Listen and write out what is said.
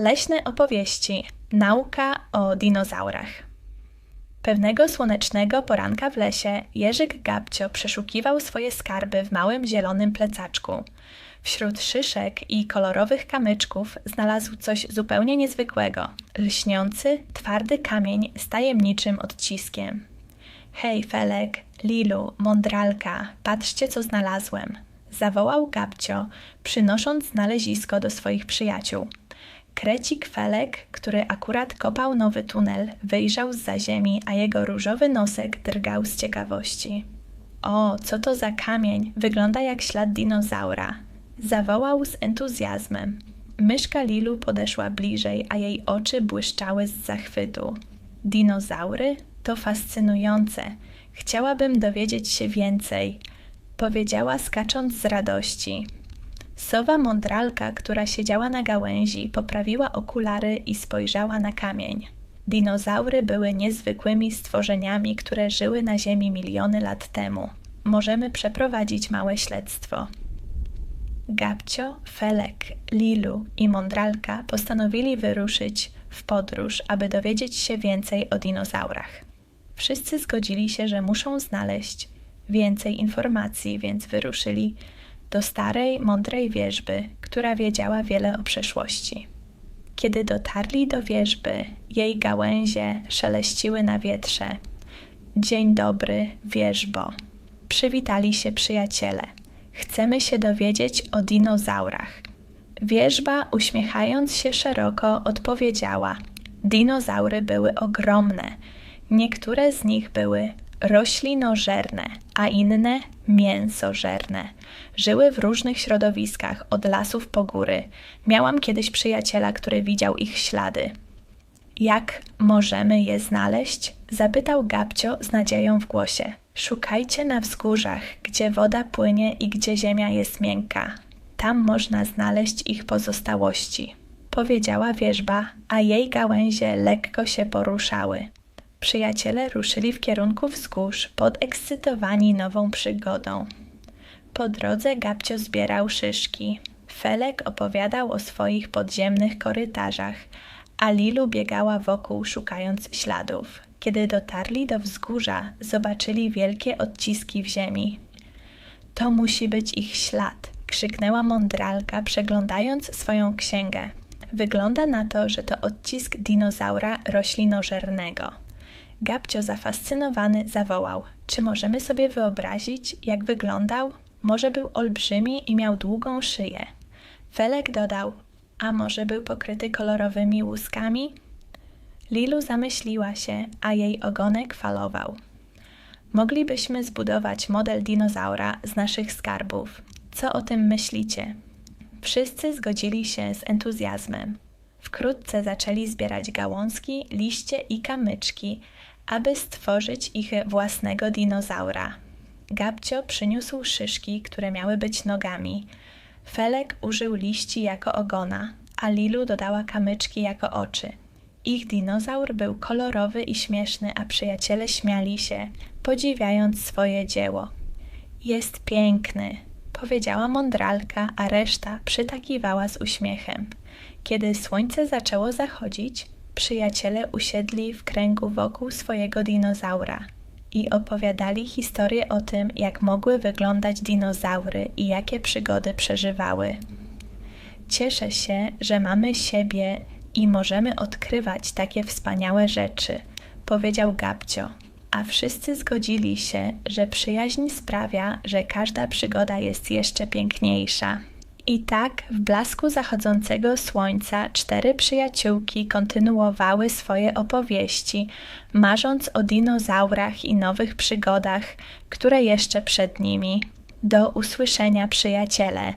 Leśne opowieści. Nauka o dinozaurach. Pewnego słonecznego poranka w lesie Jerzyk Gabcio przeszukiwał swoje skarby w małym zielonym plecaczku. Wśród szyszek i kolorowych kamyczków znalazł coś zupełnie niezwykłego. Lśniący, twardy kamień z tajemniczym odciskiem. Hej, Felek, Lilu, Mądralka, patrzcie, co znalazłem. Zawołał Gabcio, przynosząc znalezisko do swoich przyjaciół. Krecik Felek, który akurat kopał nowy tunel, wyjrzał z ziemi, a jego różowy nosek drgał z ciekawości. O, co to za kamień? Wygląda jak ślad dinozaura. Zawołał z entuzjazmem. Myszka Lilu podeszła bliżej, a jej oczy błyszczały z zachwytu. Dinozaury? To fascynujące. Chciałabym dowiedzieć się więcej, powiedziała skacząc z radości. Sowa mądralka, która siedziała na gałęzi, poprawiła okulary i spojrzała na kamień. Dinozaury były niezwykłymi stworzeniami, które żyły na Ziemi miliony lat temu. Możemy przeprowadzić małe śledztwo. Gabcio, Felek, Lilu i Mądralka postanowili wyruszyć w podróż, aby dowiedzieć się więcej o dinozaurach. Wszyscy zgodzili się, że muszą znaleźć więcej informacji, więc wyruszyli do starej, mądrej wieżby, która wiedziała wiele o przeszłości. Kiedy dotarli do wieżby, jej gałęzie szeleściły na wietrze. Dzień dobry, wieżbo. Przywitali się przyjaciele. Chcemy się dowiedzieć o dinozaurach. Wieżba, uśmiechając się szeroko, odpowiedziała: Dinozaury były ogromne. Niektóre z nich były roślinożerne, a inne mięsożerne. Żyły w różnych środowiskach, od lasów po góry. Miałam kiedyś przyjaciela, który widział ich ślady. Jak możemy je znaleźć? Zapytał Gabcio z nadzieją w głosie. Szukajcie na wzgórzach, gdzie woda płynie i gdzie ziemia jest miękka. Tam można znaleźć ich pozostałości. Powiedziała wierzba, a jej gałęzie lekko się poruszały. Przyjaciele ruszyli w kierunku wzgórz, podekscytowani nową przygodą. Po drodze Gabcio zbierał szyszki. Felek opowiadał o swoich podziemnych korytarzach, a Lilu biegała wokół, szukając śladów. Kiedy dotarli do wzgórza, zobaczyli wielkie odciski w ziemi. To musi być ich ślad, krzyknęła mądralka, przeglądając swoją księgę. Wygląda na to, że to odcisk dinozaura roślinożernego. Gabcio zafascynowany zawołał: Czy możemy sobie wyobrazić, jak wyglądał? Może był olbrzymi i miał długą szyję. Felek dodał: A może był pokryty kolorowymi łuskami? Lilu zamyśliła się, a jej ogonek falował. Moglibyśmy zbudować model dinozaura z naszych skarbów. Co o tym myślicie? Wszyscy zgodzili się z entuzjazmem. Wkrótce zaczęli zbierać gałązki, liście i kamyczki, aby stworzyć ich własnego dinozaura. Gabcio przyniósł szyszki, które miały być nogami. Felek użył liści jako ogona, a Lilu dodała kamyczki jako oczy. Ich dinozaur był kolorowy i śmieszny, a przyjaciele śmiali się, podziwiając swoje dzieło. Jest piękny, powiedziała mądralka, a reszta przytakiwała z uśmiechem. Kiedy słońce zaczęło zachodzić, przyjaciele usiedli w kręgu wokół swojego dinozaura i opowiadali historię o tym, jak mogły wyglądać dinozaury i jakie przygody przeżywały. Cieszę się, że mamy siebie i możemy odkrywać takie wspaniałe rzeczy, powiedział Gabcio. A wszyscy zgodzili się, że przyjaźń sprawia, że każda przygoda jest jeszcze piękniejsza. I tak w blasku zachodzącego słońca cztery przyjaciółki kontynuowały swoje opowieści, marząc o dinozaurach i nowych przygodach, które jeszcze przed nimi. Do usłyszenia, przyjaciele.